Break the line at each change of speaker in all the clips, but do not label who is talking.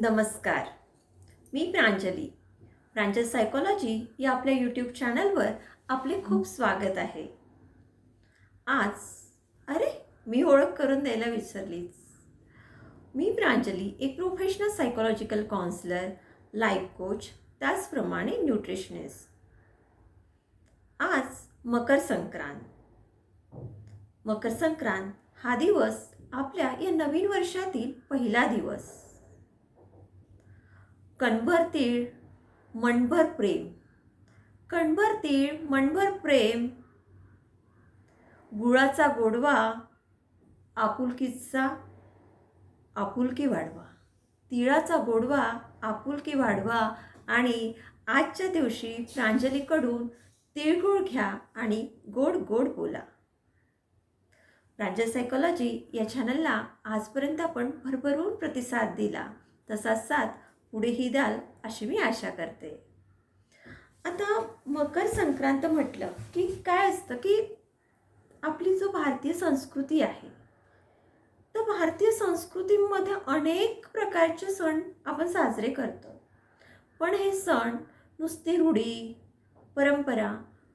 नमस्कार. मी प्रांजली. प्रांजल सायकोलॉजी या आपल्या यूट्यूब चॅनलवर आपले खूप स्वागत आहे. आज अरे मी ओळख करून द्यायला विसरलीच. मी प्रांजली एक professional psychological counsellor life coach त्याचप्रमाणे न्यूट्रिशनिस्ट आज मकर संक्रांत. मकर संक्रांत हा दिवस आपल्या या नवीन वर्षातील पहिला दिवस. कणभर तीळ मणभर प्रेम. कणभर तीळ मणभर प्रेम. गुळाचा गोडवा आपुलकीचा आपुलकी वाढवा. तिळाचा गोडवा आपुलकी वाढवा आणि आजच्या दिवशी प्रांजलीकडून तिळगुळ घ्या आणि गोड गोड बोला. प्रांजल सायकोलॉजी या चॅनलला आजपर्यंत आपण भरभरून प्रतिसाद दिला. तसाच साथ पुढेही द्याल अशी मी आशा करते. आता मकर संक्रांत म्हटलं की काय असतं की आपली जो भारतीय संस्कृती आहे तर भारतीय संस्कृतीमध्ये अनेक प्रकारचे सण आपण साजरे करतो. पण हे सण नुसती रूढी परंपरा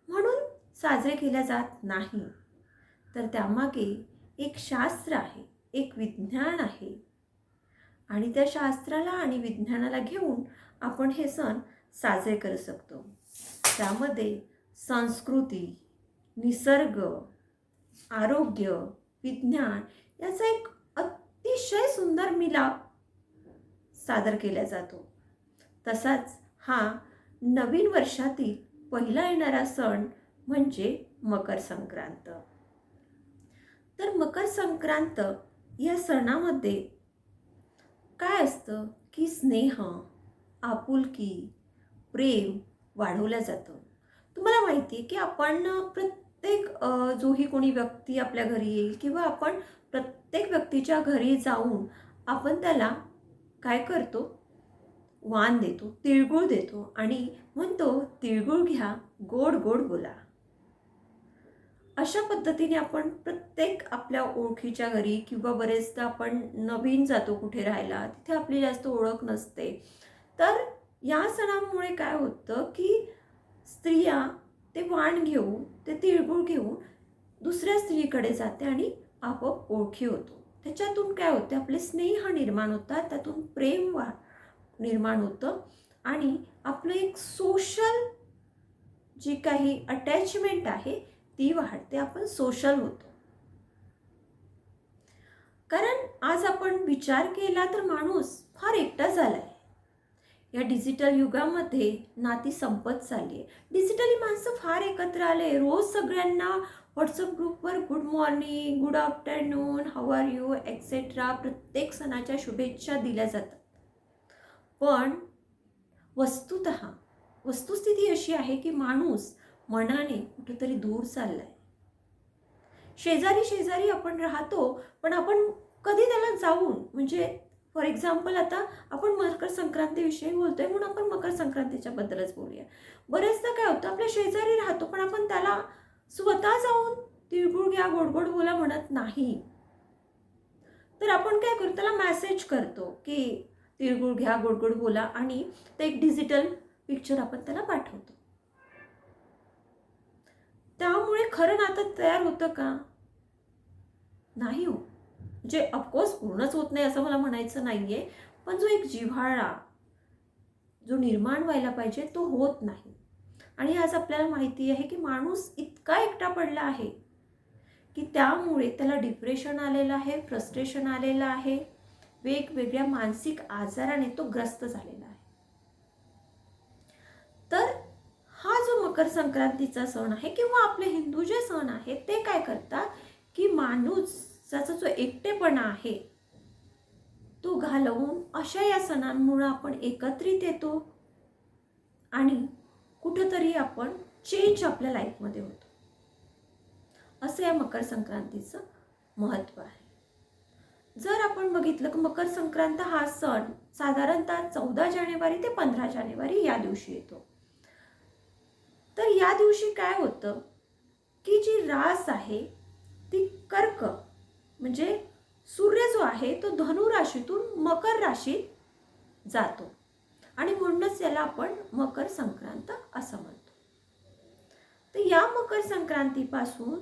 म्हणून साजरे केल्या जात नाही. तर त्यामागे एक शास्त्र आहे एक विज्ञान आहे आणि त्या शास्त्राला आणि विज्ञानाला घेऊन आपण हे सण साजरे करू शकतो. त्यामध्ये संस्कृती निसर्ग आरोग्य विज्ञान याचा एक अतिशय सुंदर मिलाप सादर केला जातो. तसाच हा नवीन वर्षातील पहिला येणारा सण म्हणजे मकर संक्रांत. तर मकर संक्रांत या सणामध्ये काय असतं की स्नेह आपुलकी प्रेम वाढवलं जातं. तुम्हाला माहिती आहे की आपण प्रत्येक जोही कोणी व्यक्ती आपल्या घरी येईल किंवा आपण प्रत्येक व्यक्तीच्या घरी जाऊन आपण त्याला काय करतो? वाण देतो तिळगुळ देतो आणि म्हणतो तिळगुळ घ्या गोड गोड बोला. अशा पद्धतीने आपण प्रत्येक आपल्या ओळखीच्या घरी किंवा बरेचदा आपण नवीन जातो कुठे राहायला तिथे आपली जास्त ओळख नसते. तर या सणामुळे काय होतं की स्त्रिया ते वाण घेऊन ते तिळगुळ घेऊन दुसऱ्या स्त्रीकडे जाते आणि आपोआप ओळखी होतो. त्याच्यातून काय होते आपले स्नेह निर्माण होतात त्यातून प्रेम वा निर्माण होतं आणि आपलं एक सोशल जी काही अटॅचमेंट आहे ती वाढते आपण सोशल होतो. कारण आज आपण विचार केला तर माणूस फार एकटा झालाय. या डिजिटल युगामध्ये नाती संपत चालली आहे. डिजिटली माणसं फार एकत्र आले. रोज सगळ्यांना व्हॉट्सअप ग्रुपवर good morning good afternoon how are you etcetera प्रत्येक सणाच्या शुभेच्छा दिल्या जातात. पण वस्तुत वस्तुस्थिती अशी आहे की माणूस मनाने कुठेतरी दूर चाललाय. शेजारी शेजारी आपण राहतो पण आपण कधी त्याला जाऊन म्हणजे फॉर एक्झाम्पल आता आपण मकर संक्रांतीविषयी बोलतोय म्हणून आपण मकर संक्रांतीच्या बद्दलच बोलूया. बरेचदा काय होतं आपल्या शेजारी राहतो पण आपण त्याला स्वतः जाऊन तिळगुळ घ्या गोडगोड बोला म्हणत नाही. तर आपण काय करतो त्याला मॅसेज करतो की तिळगुळ घ्या गोडगोड बोला आणि ते एक डिजिटल पिक्चर आपण त्याला पाठवतो. त्यामुळे खरं नातं तयार होतं का? नाही हो. म्हणजे ऑफकोर्स पूर्णच होत नाही असं मला म्हणायचं नाही आहे पण जो एक जिव्हाळा जो निर्माण व्हायला पाहिजे तो होत नाही. आणि आज आपल्याला माहिती आहे की माणूस इतका एकटा पडला आहे की त्यामुळे त्याला डिप्रेशन आलेलं आहे फ्रस्ट्रेशन आलेलं आहे. वेगवेगळ्या मानसिक आजाराने तो ग्रस्त झालेला आहे तर हा जो मकर संक्रांतीचा सण आहे किंवा आपले हिंदू जे सण आहेत ते काय करतात की माणूसाचा जो एकटेपणा आहे तो घालवून अशा या सणांमुळं आपण एकत्रित येतो आणि कुठंतरी आपण चेंज आपल्या लाईफमध्ये होतो. असं या मकर संक्रांतीचं महत्त्व आहे. जर आपण बघितलं की मकर संक्रांत हा सण साधारणतः चौदा जानेवारी ते पंधरा जानेवारी या दिवशी येतो. या दिवशी काय होतं? की जी रास आहे ती कर्क म्हणजे सूर्य जो आहे तो धनु राशीतून मकर राशीत जातो. आणि म्हणूनच याला आपण मकर संक्रांत असं म्हणतो. तर या मकर संक्रांतीपासून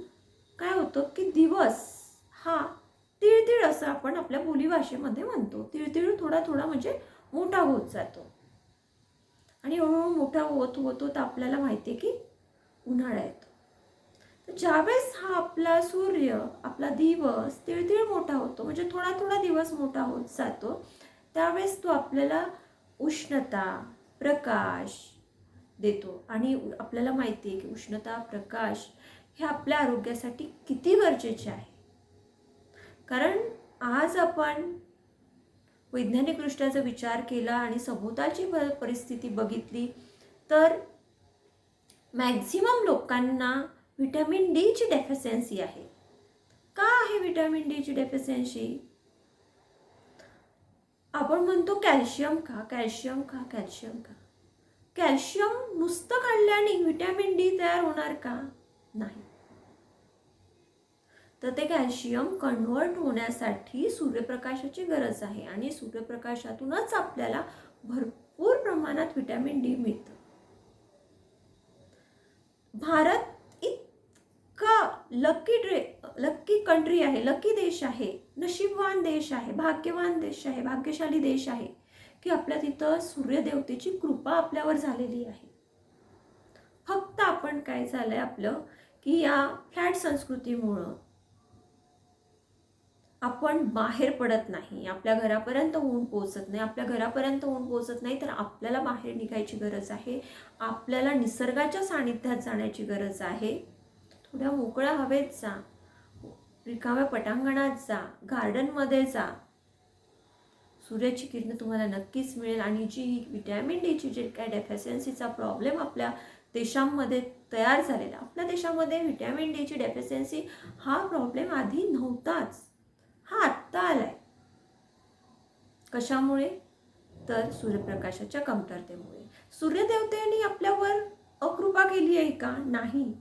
काय होतं की दिवस हा तिळतिळ असं आपण आपल्या बोलीभाषेमध्ये म्हणतो. तिळतिळ थोडा थोडा म्हणजे मोठा होत जातो. आणि हळूहळू मोठा होत होतो तर आपल्याला माहिती आहे की उन्हाळा येतो. तर ज्यावेळेस हा आपला सूर्य आपला दिवस तिळतिळ मोठा होतो म्हणजे थोडा थोडा दिवस मोठा होत जातो त्यावेळेस तो आपल्याला उष्णता प्रकाश देतो. आणि आपल्याला माहिती आहे की उष्णता प्रकाश हे आपल्या आरोग्यासाठी किती गरजेचे आहे. कारण आज आपण वैज्ञानिकदृष्ट्या जर विचार केला आणि सभोवतालची परिस्थिती बघितली तर मॅक्झिमम लोकांना व्हिटॅमिन डीची डेफिशियन्सी आहे. का आहे व्हिटॅमिन डीची डेफिशियन्सी आपण म्हणतो कॅल्शियम खा कॅल्शियम खा कॅल्शियम खा. कॅल्शियम नुसतं काढल्याने व्हिटॅमिन डी तयार होणार का? नाही. तर ते कॅल्शियम कन्व्हर्ट होण्यासाठी सूर्यप्रकाशाची गरज आहे आणि सूर्यप्रकाशातूनच आपल्याला भरपूर प्रमाणात व्हिटॅमिन डी मिळतं. भारत इतका लकी ड्रे लक्की कंट्री आहे लकी देश आहे नशीबवान देश आहे भाग्यवान देश आहे भाग्यशाली देश आहे की आपल्या तिथं सूर्यदेवतेची कृपा आपल्यावर झालेली आहे. फक्त आपण काय झालं आहे आपलं की या फ्लॅट संस्कृतीमुळं आपण बाहेर पडत नाही आपल्या घरापर्यंत ऊन पोचत नाही आपल्या घरापर्यंत ऊन पोचत नाही तर आपल्याला बाहेर निघायची गरज आहे आपल्याला निसर्गाच्या सानिध्यात जाण्याची गरज आहे. थोड्या मोकळ्या हवेत जा रिकाव्या पटांगणात जा गार्डनमध्ये जा. सूर्याची किरणं तुम्हाला नक्कीच मिळेल आणि जी विटॅमिन डीची जे काय डेफिशियन्सीचा प्रॉब्लेम आपल्या देशांमध्ये तयार झालेला आपल्या देशामध्ये व्हिटॅमिन डीची डेफिशियन्सी हा प्रॉब्लेम आधी नव्हताच. हा आत्ता आलाय. कशामुळे? तर सूर्यप्रकाशाच्या कमतरतेमुळे. सूर्यदेवतेने आपल्यावर अकृपा केली आहे का? नाही.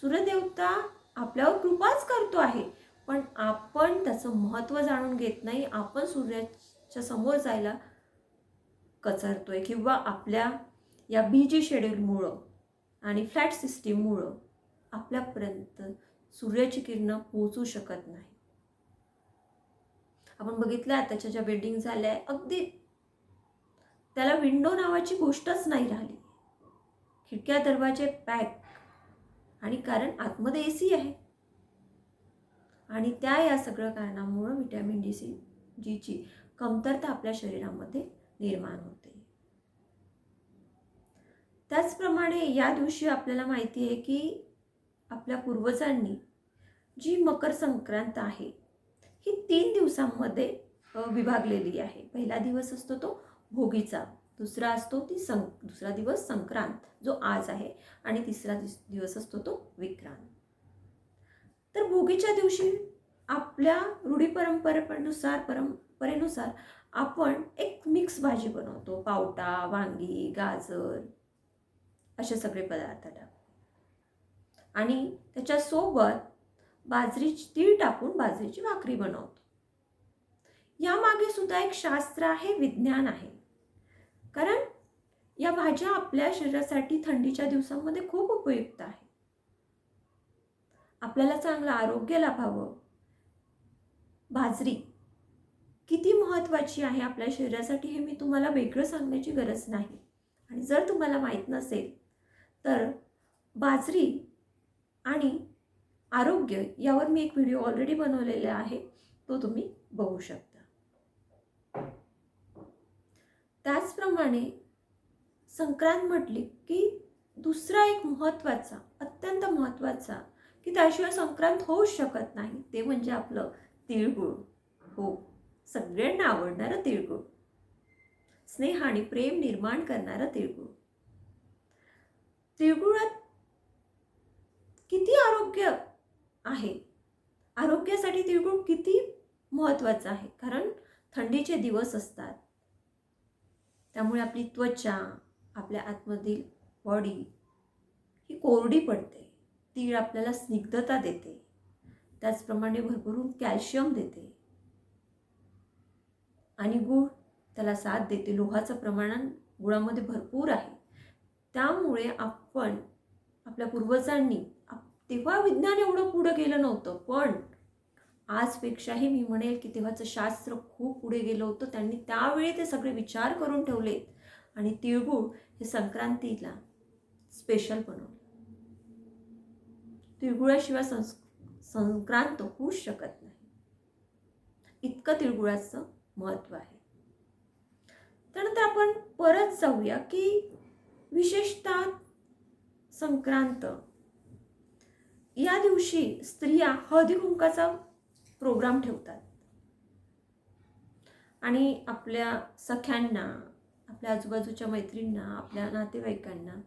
सूर्यदेवता आपल्यावर कृपाच करतो आहे. पण आपण त्याचं महत्त्व जाणून घेत नाही. आपण सूर्याच्या समोर जायला कचरतोय किंवा आपल्या या बीजी शेड्यूलमुळं आणि फ्लॅट सिस्टीममुळं आपल्यापर्यंत सूर्याची किरणं पोहोचू शकत नाही. आपण बघितलं आताच्या ज्या बिल्डिंग झाल्या आहे अगदी त्याला विंडो नावाची गोष्टच नाही राहिली. खिडक्या दरवाजे पॅक. आणि कारण आतमध्ये ए सी आहे. आणि त्या या सगळं कारणामुळं व्हिटॅमिन डी सी जीची कमतरता आपल्या शरीरामध्ये निर्माण होते. त्याचप्रमाणे या दिवशी आपल्याला माहिती आहे की आपल्या पूर्वजांनी जी मकर संक्रांत आहे ही तीन दिवसांमध्ये विभागलेली आहे. पहिला दिवस असतो तो भोगीचा दुसरा असतो ती सं दुसरा दिवस संक्रांत जो आज आहे. आणि तिसरा दिवस असतो तो विक्रांत. तर भोगीच्या दिवशी आपल्या रूढी परंपरेनुसार परंपरेनुसार आपण एक मिक्स भाजी बनवतो. पावटा वांगी गाजर असे सगळे पदार्थ टाकतो आणि त्याच्यासोबत बाजरीची तीळ टाकून बाजरीची भाकरी बनवतो. यामागे सुद्धा एक शास्त्र आहे विज्ञान आहे. कारण या भाज्या आपल्या शरीरासाठी थंडीच्या दिवसांमध्ये खूप उपयुक्त आहे. आपल्याला चांगलं आरोग्य लाभावं. बाजरी किती महत्त्वाची आहे आपल्या शरीरासाठी हे मी तुम्हाला वेगळं सांगण्याची गरज नाही. आणि जर तुम्हाला माहीत नसेल तर बाजरी आणि आरोग्य यावर मी एक व्हिडिओ ऑलरेडी बनवलेला आहे. तो तुम्ही बघू शकता. त्याचप्रमाणे संक्रांत म्हटली की दुसरा एक महत्त्वाचा अत्यंत महत्त्वाचा की त्याशिवाय संक्रांत होऊच शकत नाही ते म्हणजे आपलं तिळगुळ. हो सगळ्यांना आवडणारं तिळगुळ. स्नेह आणि प्रेम निर्माण करणारं तिळगुळ. तिळगुळात किती आरोग्य आहे. आरोग्यासाठी तिळगुळ किती महत्त्वाचं आहे? कारण थंडीचे दिवस असतात. त्यामुळे आपली त्वचा आपल्या आतमधील बॉडी ही कोरडी पडते. तीळ आपल्याला स्निग्धता देते. त्याचप्रमाणे भरभरून कॅल्शियम देते. आणि गूळ त्याला साथ देते. लोहाचं प्रमाण गुळामध्ये भरपूर आहे. त्यामुळे आपण आपल्या पूर्वजांनी आप- तेव्हा विज्ञान एवढं पुढं गेलं नव्हतं पण आजपेक्षाही मी म्हणेल की तेव्हाचं शास्त्र खूप पुढे गेलं होतं. त्यांनी त्यावेळी ते सगळे विचार करून ठेवलेत आणि तिळगुळ हे संक्रांतीला स्पेशल बनवलं. तिळगुळाशिवाय संस् संक्रांत होऊच शकत नाही. इतकं तिळगुळाचं महत्त्व आहे. त्यानंतर आपण परत जाऊया की विशेषतः संक्रांत या दिवशी स्त्रिया हळदी कुंकाचा प्रोग्राम ठेवतात. आणि आपल्या सख्यांना आपल्या आजूबाजूच्या मैत्रिणींना आपल्या नातेवाईकांना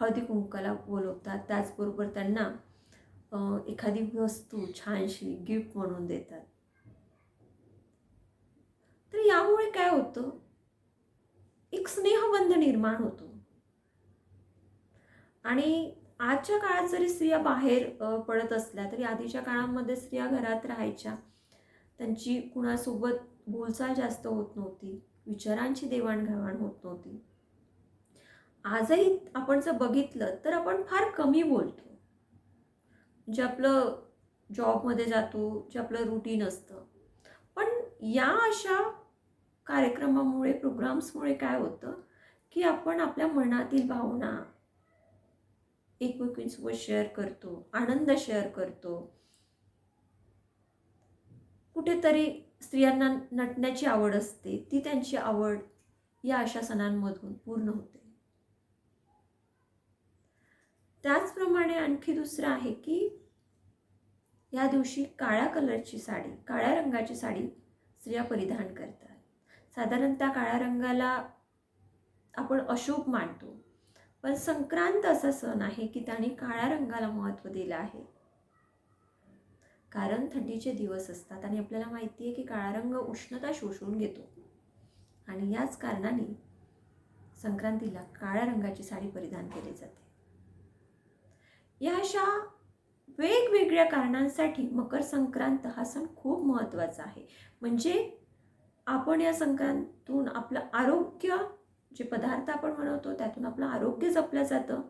हळदी कुंकाला बोलवतात. त्याचबरोबर त्यांना एखादी वस्तू छानशी गिफ्ट म्हणून देतात. तर यामुळे काय होतं? एक स्नेहबंध निर्माण होतो. आणि आजच्या काळात जरी स्त्रिया बाहेर पडत असल्या तरी आधीच्या काळामध्ये स्त्रिया घरात राहायच्या. त्यांची कुणासोबत बोलचाल जास्त होत नव्हती. विचारांची देवाणघेवाण होत नव्हती. आजही आपण जर बघितलं तर आपण फार कमी बोलतो. जे आपलं जॉबमध्ये जातो जे आपलं रुटीन असतं. पण या अशा कार्यक्रमामुळे प्रोग्राम्समुळे काय होतं की आपण आपल्या मनातील भावना एकमेकींसोबत शेअर करतो आनंद शेअर करतो. कुठेतरी स्त्रियांना नटण्याची आवड असते ती त्यांची आवड या अशा सणांमधून पूर्ण होते. त्याचप्रमाणे आणखी दुसरं आहे की या दिवशी काळ्या कलरची साडी काळ्या रंगाची साडी स्त्रिया परिधान करतात. साधारणतः काळ्या रंगाला आपण अशुभ मानतो. पण संक्रांत असा सण आहे की त्याने काळ्या रंगाला महत्त्व दिलं आहे. कारण थंडीचे दिवस असतात आणि आपल्याला माहिती आहे की काळा रंग उष्णता शोषून घेतो. आणि याच कारणाने संक्रांतीला काळ्या रंगाची साडी परिधान केली जाते. या अशा वेगवेगळ्या कारणांसाठी मकर संक्रांत हा सण खूप महत्त्वाचा आहे. म्हणजे आपण या संक्रांतून आपलं आरोग्य जे पदार्थ आपण बनवतो त्यातून आपलं आरोग्य जपलं जातं.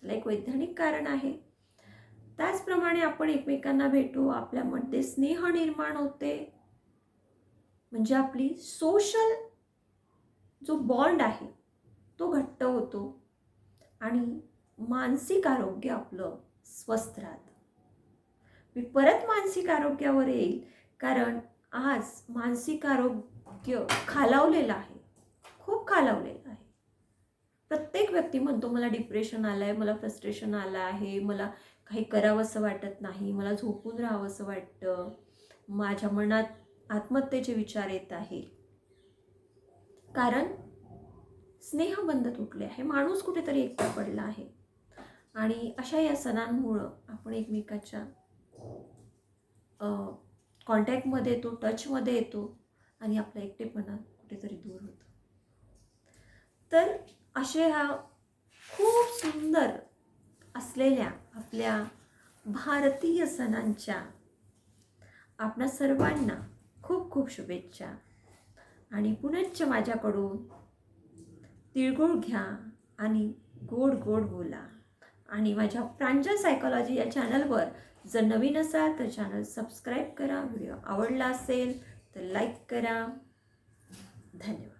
त्याला एक वैज्ञानिक कारण आहे. त्याचप्रमाणे आपण एकमेकांना भेटू आपल्यामध्ये स्नेह निर्माण होते. म्हणजे आपली सोशल जो बॉन्ड आहे तो घट्ट होतो. आणि मानसिक आरोग्य आपलं स्वस्थ राहतं. मी परत मानसिक आरोग्यावर येईल कारण आज मानसिक आरोग्य खालावलेलं आहे. खूप खालावलेलं आहे. प्रत्येक व्यक्ती म्हणतो मला डिप्रेशन आलं आहे मला फ्रस्ट्रेशन आलं आहे मला काही करावंसं वाटत नाही मला झोपून राहावंसं वाटतं माझ्या मनात आत्महत्येचे विचार येत आहे कारण स्नेहबंध तुटले आहे माणूस कुठेतरी एकटा पडला आहे. आणि अशा या सणांमुळं आपण एकमेकाच्या कॉन्टॅक्टमध्ये येतो टचमध्ये येतो आणि आपला एकटेपणा कुठेतरी दूर होतो. तर असे ह्या खूप सुंदर असलेल्या आपल्या भारतीय सणांच्या आपणा सर्वांना खूप खूप शुभेच्छा. आणि पुनश्च माझ्याकडून तिळगुळ घ्या आणि गोड गोड बोला. आणि माझ्या प्रांजल सायकॉलॉजी या चॅनलवर जर नवीन असाल तर चॅनल सबस्क्राईब करा. व्हिडिओ आवडला असेल तर लाईक करा. धन्यवाद.